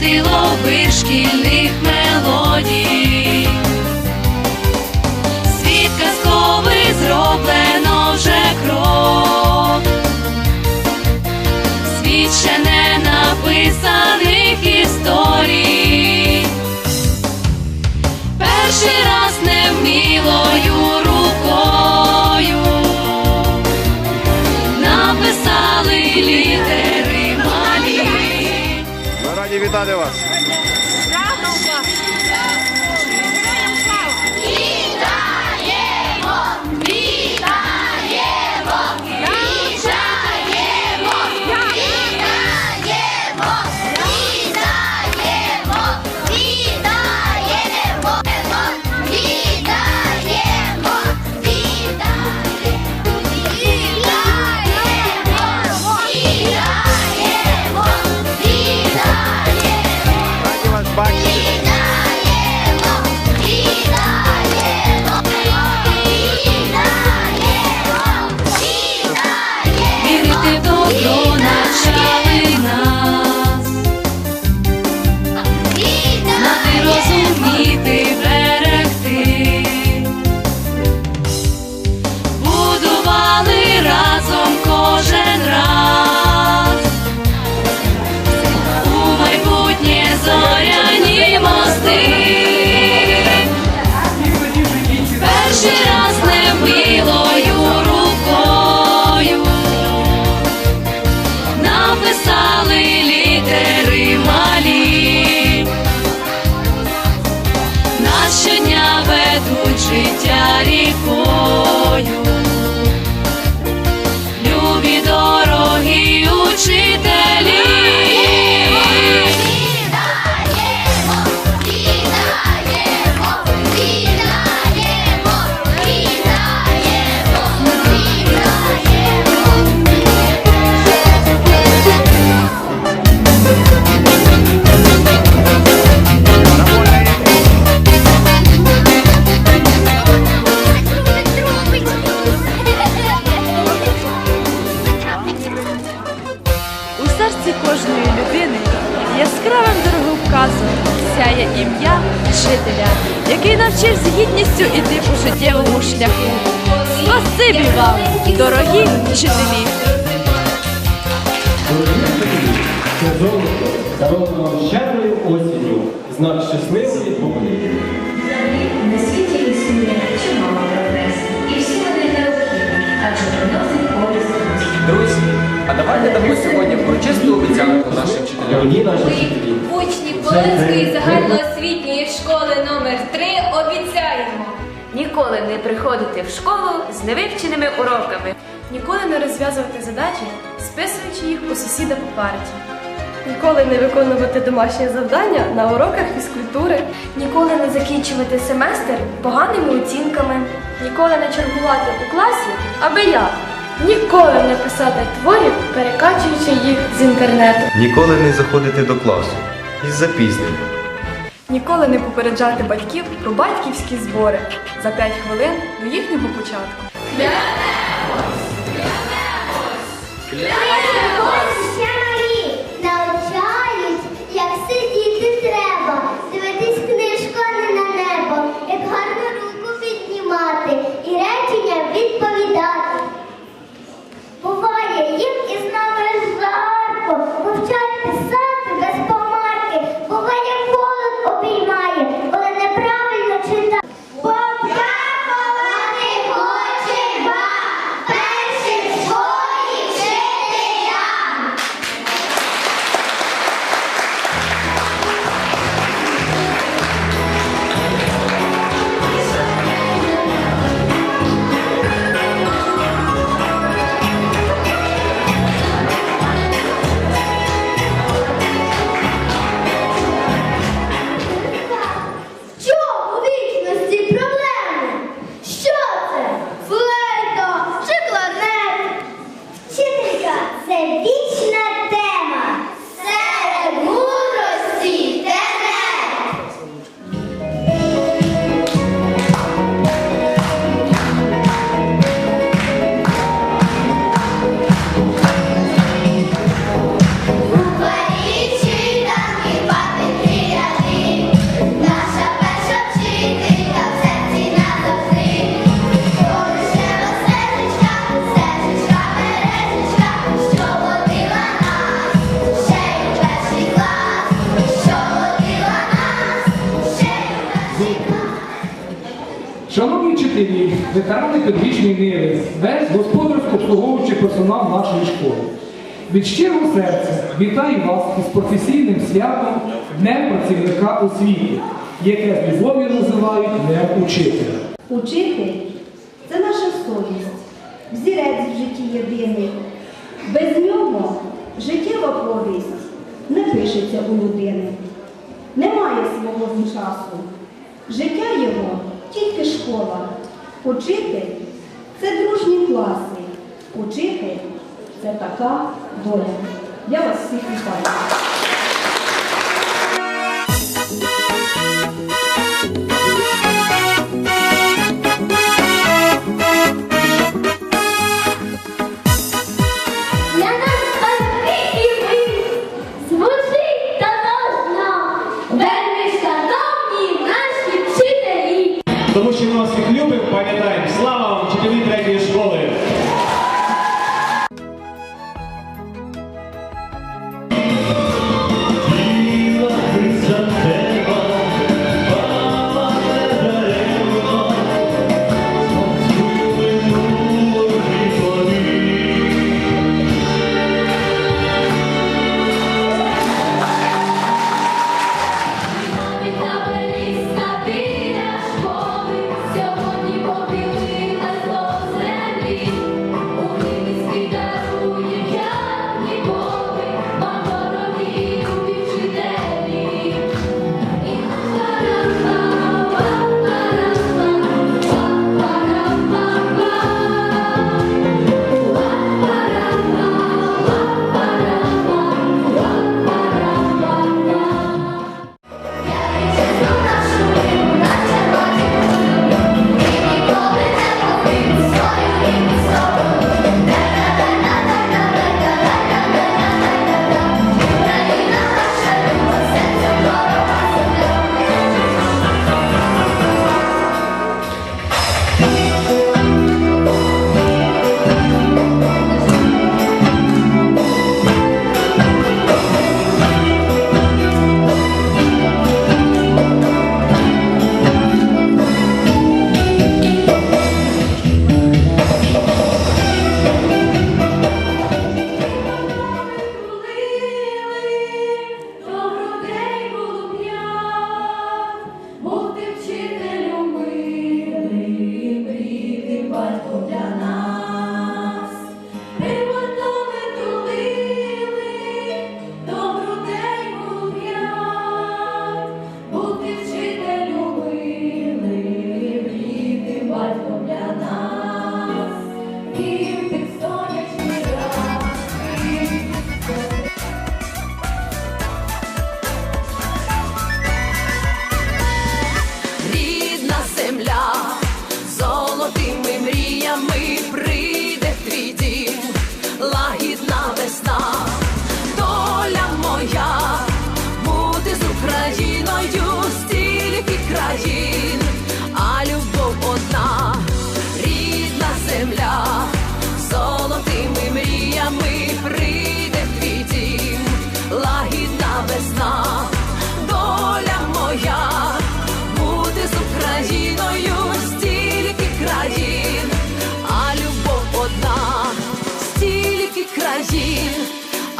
закрутило ловиш шкільних мелодій. Світ казковий зроблено вже крок. Світ ще не написаних історій. Перший Everybody else. Який навчив з гідністю іти по життєвому шляху. Спасибі вам, дорогі вчителі! Це золото, даровано вам щедрою осінню, знак щасливої доби. На світі існує чимало професій, і всі вони необхідні, адже приносять користь. Друзі, а давайте дамо сьогодні урочисту обіцянку нашим вчителям. Дорогі наші вчителі, Учні Полинської загальноосвітньої школи номер 3 обіцяємо Ніколи не приходити в школу з невивченими уроками. Ніколи не розв'язувати задачі, списуючи їх у сусіда по парті. Ніколи не виконувати домашні завдання на уроках фізкультури. Ніколи не закінчувати семестр поганими оцінками. Ніколи не чергувати у класі, аби я. Ніколи не писати творів, перекачуючи їх з інтернету. Ніколи не заходити до класу із запізненням. Ніколи не попереджати батьків про батьківські збори за 5 хвилин до їхнього початку. Навчають, ветерани педагогічної ниви, весь господарсько-обслуговуючий персонал нашої школи. Від щирого серця вітаю вас із професійним святом Днем працівника освіти, яке з любов'ю називають Днем учителя. Учитель це наша совість, взірець в житті єдиний. Без нього життєва повість не пишеться у людини. Немає свого часу. Життя його тільки школа. Учитель це дружні класи. Учитель це така доля. Я вас всіх вітаю.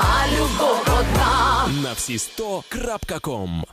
А любов одна. На всі 100.ком